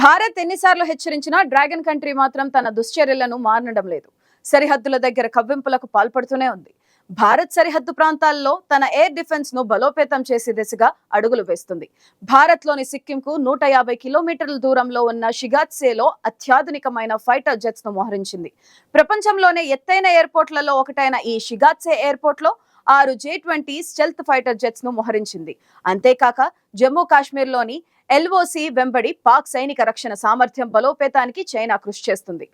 భారత్ ఎన్నిసార్లు హెచ్చరించినా dragon country మాత్రం తన దుశ్చర్యలను మారడం లేదు. సరిహద్దుల దగ్గర కవ్వింపులకు పాల్పడుతూనే ఉంది. భారత్ సరిహద్దు ప్రాంతాల్లో తన ఎయిర్ డిఫెన్స్ను బలోపేతం చేసే దిశగా అడుగులు వేస్తుంది. భారత్లోని సిక్కింకు నూట యాభై కిలోమీటర్ల దూరంలో ఉన్న షిగాత్సేలో అత్యాధునికమైన ఫైటర్ జెట్స్ను మోహరించింది. ప్రపంచంలోనే ఎత్తైన ఎయిర్పోర్ట్లలో ఒకటైన ఈ షిగాత్సే ఎయిర్పోర్ట్లో ఆరు జే ట్వంటీ స్టెల్త్ ఫైటర్ జెట్స్ను మోహరించింది. అంతేకాక జమ్మూ కాశ్మీర్లోని ఎల్ఓసి వెంబడి పాక్ సైనిక రక్షణ సామర్థ్యం బలోపేతానికి చైనా కృషి చేస్తుంది.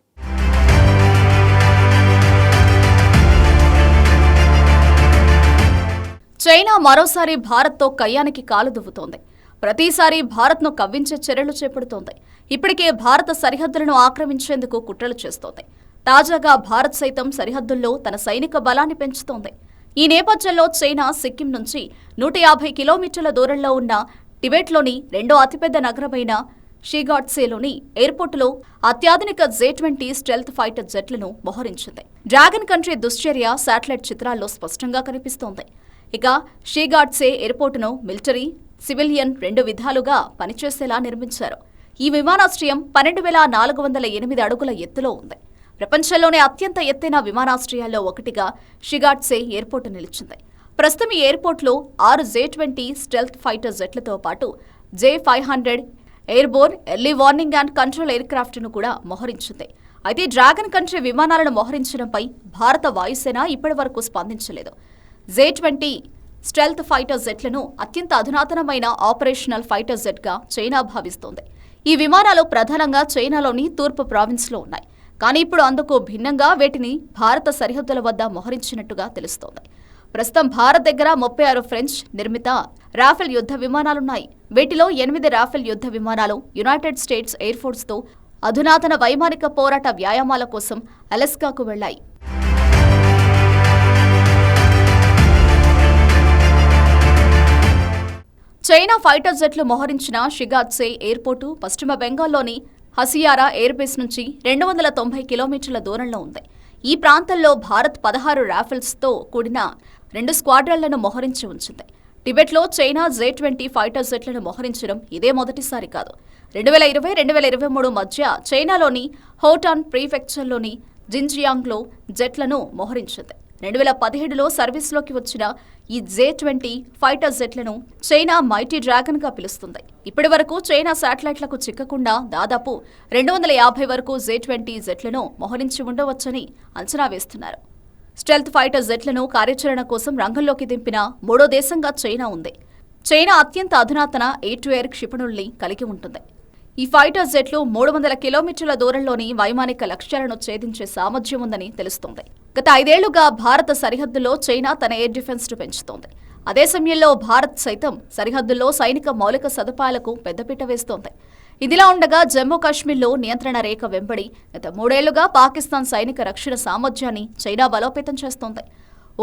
చైనా మరోసారి భారత్తో కయ్యానికి కాలు దువ్వుతోంది. ప్రతిసారి భారత్ను కవ్వించే చర్యలు చేపడుతోంది. ఇప్పటికే భారత సరిహద్దులను ఆక్రమించేందుకు కుట్రలు చేస్తోంది. తాజాగా భారత్ సైతం సరిహద్దుల్లో తన సైనిక బలాన్ని పెంచుతోంది. ఈ నేపథ్యంలో చైనా సిక్కిం నుంచి నూట యాభై కిలోమీటర్ల దూరంలో ఉన్న టిబెట్లోని రెండో అతిపెద్ద నగరమైన షిగాట్సేలోని ఎయిర్పోర్టులో అత్యాధునిక జే ట్వంటీ స్టెల్త్ ఫైటర్ జెట్లను మోహరించింది. డ్రాగన్ కంట్రీ దుశ్చర్య శాటిలైట్ చిత్రాల్లో స్పష్టంగా కనిపిస్తోంది. ఇక షీగాట్సే ఎయిర్పోర్టును మిలిటరీ సివిలియన్ రెండు విధాలుగా పనిచేసేలా నిర్మించారు. ఈ విమానాశ్రయం పన్నెండు వేల నాలుగు వందల ఎనిమిది అడుగుల ఎత్తులో ఉంది. ప్రపంచంలోనే అత్యంత ఎత్తైన విమానాశ్రయాల్లో ఒకటిగా షిగాట్సే ఎయిర్పోర్టు నిలిచింది. ప్రస్తుతం ఈ ఎయిర్పోర్ట్లో ఆరు జే ట్వంటీ స్టెల్త్ ఫైటర్ జెట్లతో పాటు J five hundred airborne early warning and control ఎయిర్క్రాఫ్ట్ను కూడా మోహరించింది. అయితే డ్రాగన్ కంట్రీ విమానాలను మోహరించడంపై భారత వాయుసేన ఇప్పటివరకు స్పందించలేదు. జే ట్వంటీ స్టెల్త్ ఫైటర్ జెట్లను అత్యంత అధునాతనమైన ఆపరేషనల్ ఫైటర్ జెట్గా చైనా భావిస్తోంది. ఈ విమానాలు ప్రధానంగా చైనాలోని తూర్పు ప్రావిన్స్లో ఉన్నాయి. కానీ ఇప్పుడు అందుకు భిన్నంగా వీటిని భారత సరిహద్దుల వద్ద మోహరించినట్టుగా తెలుస్తోంది. ప్రస్తుతం భారత్ దగ్గర ముప్పై ఆరు ఫ్రెంచ్ నిర్మిత రాఫెల్ యుద్ధ విమానాలున్నాయి. వీటిలో ఎనిమిది రాఫెల్ యుద్ధ విమానాలు యునైటెడ్ స్టేట్స్ ఎయిర్ ఫోర్స్తో అధునాతన వైమానిక పోరాట వ్యాయామాల కోసం అలస్కాకు వెళ్ళాయి చైనా ఫైటర్ జెట్లు మోహరించిన షిగాత్సే ఎయిర్పోర్టు పశ్చిమ బెంగాల్లోని హసియారా ఎయిర్బేస్ నుంచి రెండు వందల తొంభై కిలోమీటర్ల దూరంలో ఉంది. ఈ ప్రాంతంలో భారత్ పదహారు రాఫెల్స్తో కూడిన రెండు స్క్వాడ్రన్లను మోహరించి ఉంచింది. టిబెట్లో చైనా జే ట్వంటీ ఫైటర్ జెట్లను మోహరించడం ఇదే మొదటిసారి కాదు. రెండు వేల ఇరవై రెండు వేల ఇరవై మూడు మధ్య చైనాలోని హోటాన్ ప్రీఫెక్చర్లోని జిన్జియాంగ్లో జెట్లను మోహరించింది. రెండు వేల పదిహేడులో సర్వీస్లోకి వచ్చిన ఈ జే ట్వంటీ ఫైటర్ జెట్లను చైనా మైటీ డ్రాగన్గా పిలుస్తుంది. ఇప్పటి వరకు చైనా శాటిలైట్లకు చిక్కకుండా దాదాపు రెండు వందల యాభై వరకు జే ట్వంటీ జెట్లను మోహరించి ఉండవచ్చని అంచనా వేస్తున్నారు. స్టెల్త్ ఫైటర్ జెట్లను కార్యాచరణ కోసం రంగంలోకి దింపిన మూడో దేశంగా చైనా ఉంది. చైనా అత్యంత అధునాతన ఎయిర్ టు ఎయిర్ క్షిపణుల్ని కలిగి ఉంటుంది. ఈ ఫైటర్ జెట్లు మూడు వందల కిలోమీటర్ల దూరంలోని వైమానిక లక్ష్యాలను ఛేదించే సామర్థ్యం ఉందని తెలుస్తోంది. గత ఐదేళ్ళుగా భారత సరిహద్దులో చైనా తన ఎయిర్ డిఫెన్స్ను పెంచుతోంది. అదే సమయంలో భారత్ సైతం సరిహద్దుల్లో సైనిక మౌలిక సదుపాయాలకు పెద్దపీట వేస్తోంది. ఇదిలా ఉండగా జమ్మూ కాశ్మీర్లో నియంత్రణ రేఖ వెంబడి గత మూడేళ్ళుగా పాకిస్తాన్ సైనిక రక్షణ సామర్థ్యాన్ని చైనా బలోపేతం చేస్తోంది.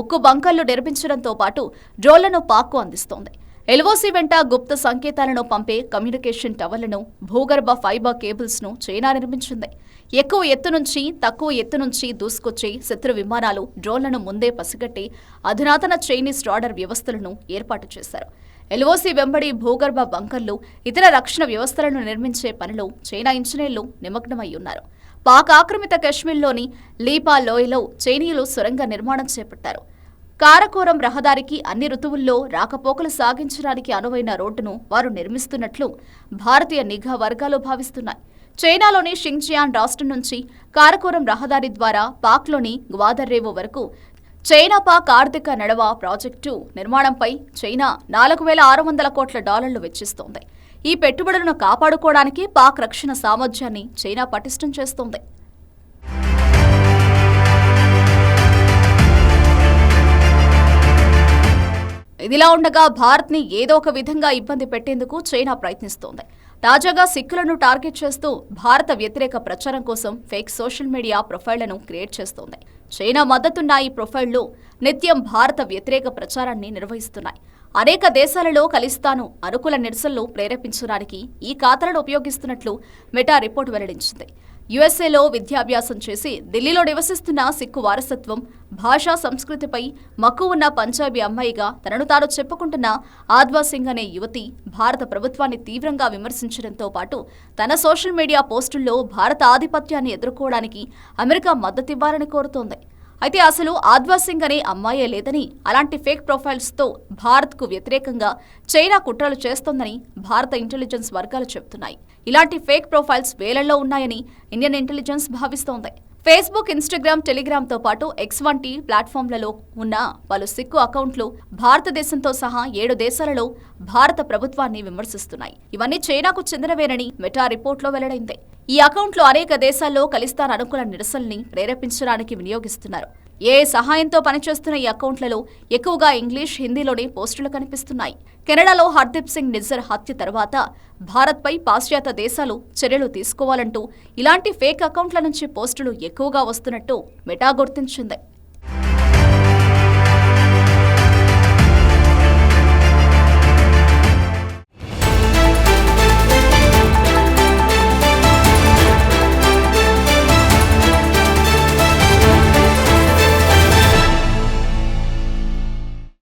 ఉక్కు బంకర్లు నిర్మించడంతో పాటు డ్రోన్లను పాక్కు అందిస్తోంది. ఎల్ఓసి వెంట గుప్త సంకేతాలను పంపే కమ్యూనికేషన్ టవర్లను భూగర్భ ఫైబర్ కేబుల్స్ను చైనా నిర్మించింది. ఎక్కువ ఎత్తు నుంచి తక్కువ ఎత్తు నుంచి దూసుకొచ్చే శత్రు విమానాలు డ్రోన్లను ముందే పసిగట్టి అధునాతన చైనీస్ రాడర్ వ్యవస్థలను ఏర్పాటు చేశారు. ఎల్ఓసి వెంబడి భూగర్భ బంకర్లు ఇతర రక్షణ వ్యవస్థలను నిర్మించే పనిలో చైనా ఇంజనీర్లు నిమగ్నమై ఉన్నారు. పాక్ ఆక్రమిత కశ్మీర్లోని లీపా లోయలో చైనీయులు సొరంగ నిర్మాణం చేపట్టారు. కారకోరం రహదారికి అన్ని ఋతువుల్లో రాకపోకలు సాగించడానికి అనువైన రోడ్డును వారు నిర్మిస్తున్నట్లు భారతీయ నిఘా వర్గాలు భావిస్తున్నాయి. చైనాలోని షింగ్జియాన్ రాష్ట్రం నుంచి కారకోరం రహదారి ద్వారా పాక్లోని గ్వాదర్రేవు వరకు చైనా పాక్ ఆర్థిక నడవ ప్రాజెక్టు నిర్మాణంపై చైనా నాలుగు వేల ఆరు వందల కోట్ల డాలర్లు వెచ్చిస్తోంది. ఈ పెట్టుబడులను కాపాడుకోవడానికి పాక్ రక్షణ సామర్థ్యాన్ని చైనా పటిష్టం చేస్తోంది. ఇదిలా ఉండగా భారత్ని ఏదో ఒక విధంగా ఇబ్బంది పెట్టేందుకు చైనా ప్రయత్నిస్తోంది. తాజాగా సిక్కులను టార్గెట్ చేస్తూ భారత వ్యతిరేక ప్రచారం కోసం ఫేక్ సోషల్ మీడియా ప్రొఫైళ్ళను క్రియేట్ చేస్తోంది. చైనా మద్దతున్న ఈ ప్రొఫైళ్ళు నిత్యం భారత వ్యతిరేక ప్రచారాన్ని నిర్వహిస్తున్నాయి. అనేక దేశాలలో ఖలిస్తాను అనుకూల నిరసనలు ప్రేరేపించడానికి ఈ ఖాతాలను ఉపయోగిస్తున్నట్లు మెటా రిపోర్ట్ వెల్లడించింది. యుఎస్ఏలో విద్యాభ్యాసం చేసి ఢిల్లీలో నివసిస్తున్న సిక్కు వారసత్వం భాషా సంస్కృతిపై మక్కువ ఉన్న పంజాబీ అమ్మాయిగా తనను తాను చెప్పుకుంటున్న ఆద్వా సింగ్ అనే యువతి భారత ప్రభుత్వాన్ని తీవ్రంగా విమర్శించడంతో పాటు తన సోషల్ మీడియా పోస్టుల్లో భారత ఆధిపత్యాన్ని ఎదుర్కోవడానికి అమెరికా మద్దతివ్వాలని కోరుతోంది. అయితే అసలు ఆద్వా సింగ్ అనే అమ్మాయే లేదని అలాంటి ఫేక్ ప్రొఫైల్స్తో భారత్కు వ్యతిరేకంగా చైనా కుట్రలు చేస్తోందని భారత ఇంటెలిజెన్స్ వర్గాలు చెబుతున్నాయి. ఇలాంటి ఫేక్ ప్రొఫైల్స్ వేలల్లో ఉన్నాయని ఇండియన్ ఇంటెలిజెన్స్ భావిస్తోంది. ఫేస్బుక్ ఇన్స్టాగ్రామ్ టెలిగ్రామ్తో పాటు ఎక్స్ వంటి ప్లాట్ఫామ్లలో ఉన్న పలు సిక్కు అకౌంట్లు భారతదేశంతో సహా ఏడు దేశాలలో భారత ప్రభుత్వాన్ని విమర్శిస్తున్నాయి. ఇవన్నీ చైనాకు చెందినవేనని మెటా రిపోర్ట్లో వెల్లడైంది. ఈ అకౌంట్లు అనేక దేశాల్లో ఖలిస్తాన్ అనుకూల నిరసనల్ని ప్రేరేపించడానికి వినియోగిస్తున్నారు. ఏ సహాయంతో పనిచేస్తున్న ఈ అకౌంట్లలో ఎక్కువగా ఇంగ్లీష్ హిందీలోనే పోస్టులు కనిపిస్తున్నాయి. కెనడాలో హర్దీప్ సింగ్ నిజ్జర్ హత్య తర్వాత భారత్పై పాశ్చాత్య దేశాలు చర్యలు తీసుకోవాలంటూ ఇలాంటి ఫేక్ అకౌంట్ల నుంచి పోస్టులు ఎక్కువగా వస్తున్నట్టు మెటా గుర్తించింది.